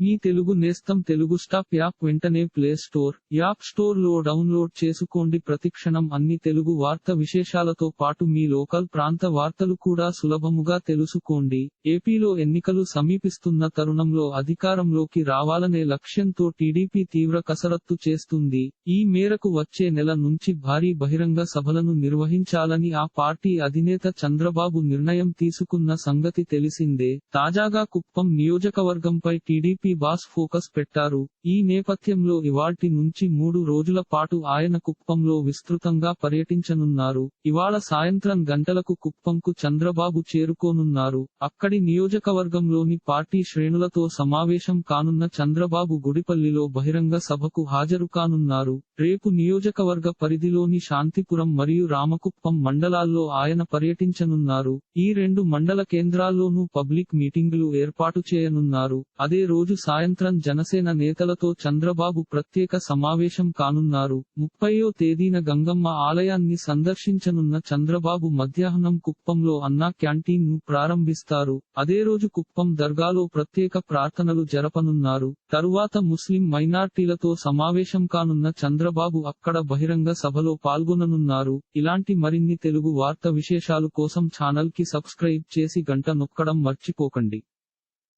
మీ తెలుగు నేస్తం Telugu stop app వెంటనే play store app స్టోర్లో డౌన్లోడ్ చేసుకోండి. ప్రతిక్షణం అన్ని తెలుగు వార్త విశేషాలతో పాటు మీ లోకల్ ప్రాంత వార్తలు కూడా సులభముగా తెలుసుకోండి. ఏపీలో ఎన్నికలు సమీపిస్తున్న తరుణంలో అధికారంలోకి రావాలనే లక్ష్యంతో టీడీపీ తీవ్ర కసరత్తు చేస్తుంది. ఈ మేరకు వచ్చే నెల నుంచి భారీ బహిరంగ సభలను నిర్వహించాలని ఆ పార్టీ అధినేత చంద్రబాబు నిర్ణయం తీసుకున్న సంగతి తెలిసిందే. తాజాగా కుప్పం నియోజకవర్గంపై టీడీపీ బాస్ ఫోకస్ పెట్టారు. ఈ నేపథ్యంలో ఇవాల్టి నుంచి మూడు రోజుల పాటు ఆయన కుప్పంలో విస్తృతంగా పర్యటించనున్నారు. ఇవాళ సాయంత్రం గంటలకు కుప్పంకు చంద్రబాబు చేరుకోనున్నారు. అక్కడి నియోజకవర్గంలోని పార్టీ శ్రేణులతో సమావేశం కానున్న చంద్రబాబు గుడిపల్లిలో బహిరంగ సభకు హాజరు కానున్నారు రేపు నియోజకవర్గ పరిధిలోని శాంతిపురం మరియు రామకుప్పం మండలాల్లో ఆయన పర్యటించనున్నారు. ఈ రెండు మండల కేంద్రాల్లోనూ పబ్లిక్ మీటింగులు ఏర్పాటు చేయనున్నారు. అదే రోజు సాయంత్రం జనసేన నేతలతో చంద్రబాబు ప్రత్యేక సమావేశం కానున్నారు. ముప్పయో తేదీన గంగమ్మ ఆలయాన్ని సందర్శించనున్న చంద్రబాబు మధ్యాహ్నం కుప్పంలో అన్నా క్యాంటీన్ను ప్రారంభిస్తారు. అదే రోజు కుప్పం దర్గాలో ప్రత్యేక ప్రార్థనలు జరపనున్నారు. తరువాత ముస్లిం మైనార్టీలతో సమావేశం కానున్న చంద్రబాబు అక్కడ బహిరంగ సభలో పాల్గొననున్నారు. ఇలాంటి మరిన్ని తెలుగు వార్త విశేషాలు కోసం ఛానల్కి సబ్స్క్రైబ్ చేసి గంట నొక్కడం మర్చిపోకండి.